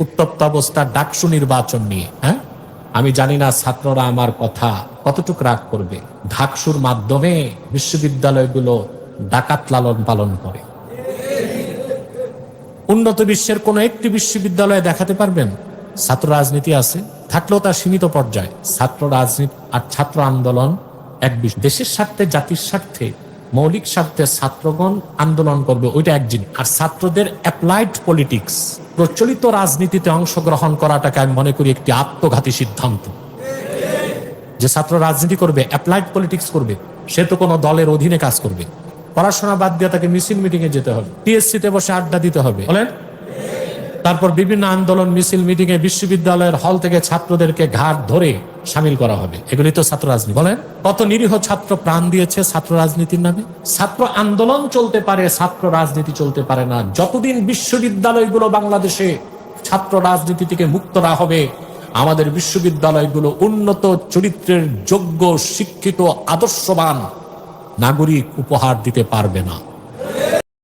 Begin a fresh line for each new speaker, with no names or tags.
উত্তপ্ত অবস্থা ডাকসু নির্বাচন নিয়ে হ্যাঁ? আমি জানি না ছাত্ররা আমার কথা কতটুকু রাগ করবে। ঢাকসুর মাধ্যমে বিশ্ববিদ্যালয়গুলো ডাকাত লালন পালন করে। উন্নত বিশ্বের কোন একটি বিশ্ববিদ্যালয়ে দেখাতে পারবেন? ছাত্র রাজনীতি আছে, থাকলেও তার সীমিত পর্যায়ে। ছাত্র রাজনীতি আর ছাত্র আন্দোলন এক দেশের স্বার্থে, জাতির স্বার্থে, মৌলিক স্বার্থে ছাত্রগণ আন্দোলন করবে, ওইটা এক জিনিস আর ছাত্রদের অ্যাপ্লাইড পলিটিক্স প্রচলিত রাজনীতিতে অংশগ্রহণ করাটাকে আমি মনে করি একটি আত্মঘাতী সিদ্ধান্ত। যে ছাত্র রাজনীতি করবে অ্যাপ্লাইড পলিটিক্স করবে, সে তো কোনো দলের অধীনে কাজ করবে। পড়াশোনা বাদ দিয়ে তাকে মিছিল মিটিংয়ে যেতে হবে। টিএসসি তে বসে আড্ডা দিতে হবে। বলেন তারপর বিভিন্ন আন্দোলন, মিছিল মিটিং এ বিশ্ববিদ্যালয়ের হল থেকে ছাত্রদেরকে ঘাট ধরে সামিল করা হবে। এগুলি তো ছাত্র রাজনীতি। বলেন, কত নিরীহ ছাত্র প্রাণ দিয়েছে ছাত্র রাজনীতির নামে? ছাত্র আন্দোলন চলতে পারে, ছাত্র রাজনীতি চলতে পারে না। যতদিন বিশ্ববিদ্যালয়গুলো বাংলাদেশে ছাত্র রাজনীতি থেকে মুক্ত না হবে, আমাদের বিশ্ববিদ্যালয়গুলো উন্নত চরিত্রের যোগ্য, শিক্ষিত, আদর্শবান নাগরিক উপহার দিতে পারবে না।